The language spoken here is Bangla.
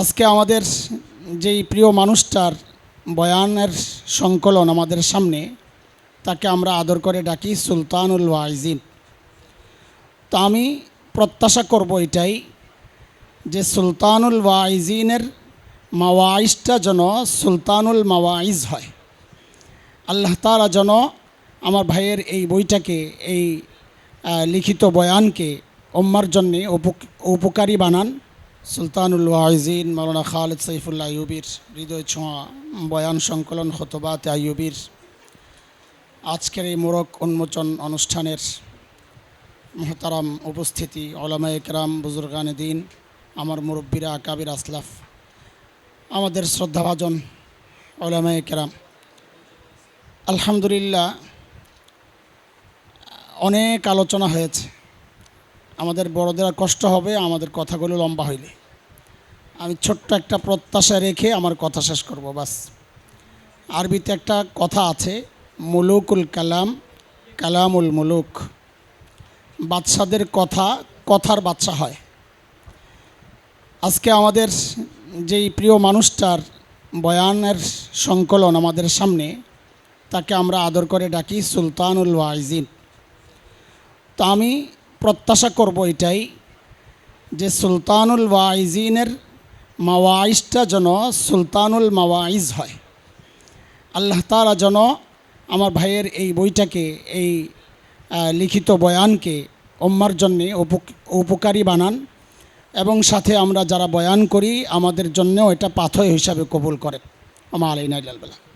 আজকে আমাদের যেই প্রিয় মানুষটার বয়ানের সংকলন আমাদের সামনে, তাকে আমরা আদর করে ডাকি সুলতানুল ওয়াইজিন। তো আমি প্রত্যাশা করব এটাই যে সুলতানুল ওয়াইজিনের মাওয়াইজটা যেন সুলতানুল মাওয়াইজ হয়। আল্লাহ তালা যেন আমার ভাইয়ের এই বইটাকে, এই লিখিত বয়ানকে ওম্মার জন্যে উপ- উপকারী বানান। সুলতানুল ওয়াইজিন মৌলানা খালেদ সৈফুল্লাহ আইয়ুবির হৃদয় ছোঁয়া, বয়ান সংকলন হতবাত আইয়ুবির। আজকের এই মোরক উন্মোচন অনুষ্ঠানের মহতারাম উপস্থিতি ওলামা একরাম বুজুর্গান দিন, আমার মুরব্বীরা, আকাবির আসলাফ, আমাদের শ্রদ্ধাভাজন ওলামা একরাম আলহামদুলিল্লাহ, অনেক আলোচনা হয়েছে। আমাদের বড়দের কষ্ট হবে, আমাদের কথাগুলো লম্বা হইলে। আমি ছোট্ট একটা প্রত্যাশা রেখে আমার কথা শেষ করব, বাস। আরবিতে একটা কথা আছে, মুলুকুল কালাম, কালামুল মুলুক। বাদশাদের কথা, কথার বাচ্চা হয়। আজকে আমাদের যেই প্রিয় মানুষটার বয়ানের সংকলন আমাদের সামনে, তাকে আমরা আদর করে ডাকি সুলতানুল ওয়াইজিন। তো আমি প্রত্যাশা করব এটাই যে সুলতানুল ওয়াইজিনের মাওয়াইজটা যেন সুলতানুল মাওয়াইজ হয়। আল্লাহ তালা যেন আমার ভাইয়ের এই বইটাকে, এই লিখিত বয়ানকে ওম্মার জন্যে উপ- উপকারী বানান এবং সাথে আমরা যারা বয়ান করি, আমাদের জন্যও এটা পাথয় হিসাবে কবুল করে আমা আলাইনা ইল্লাল বালা।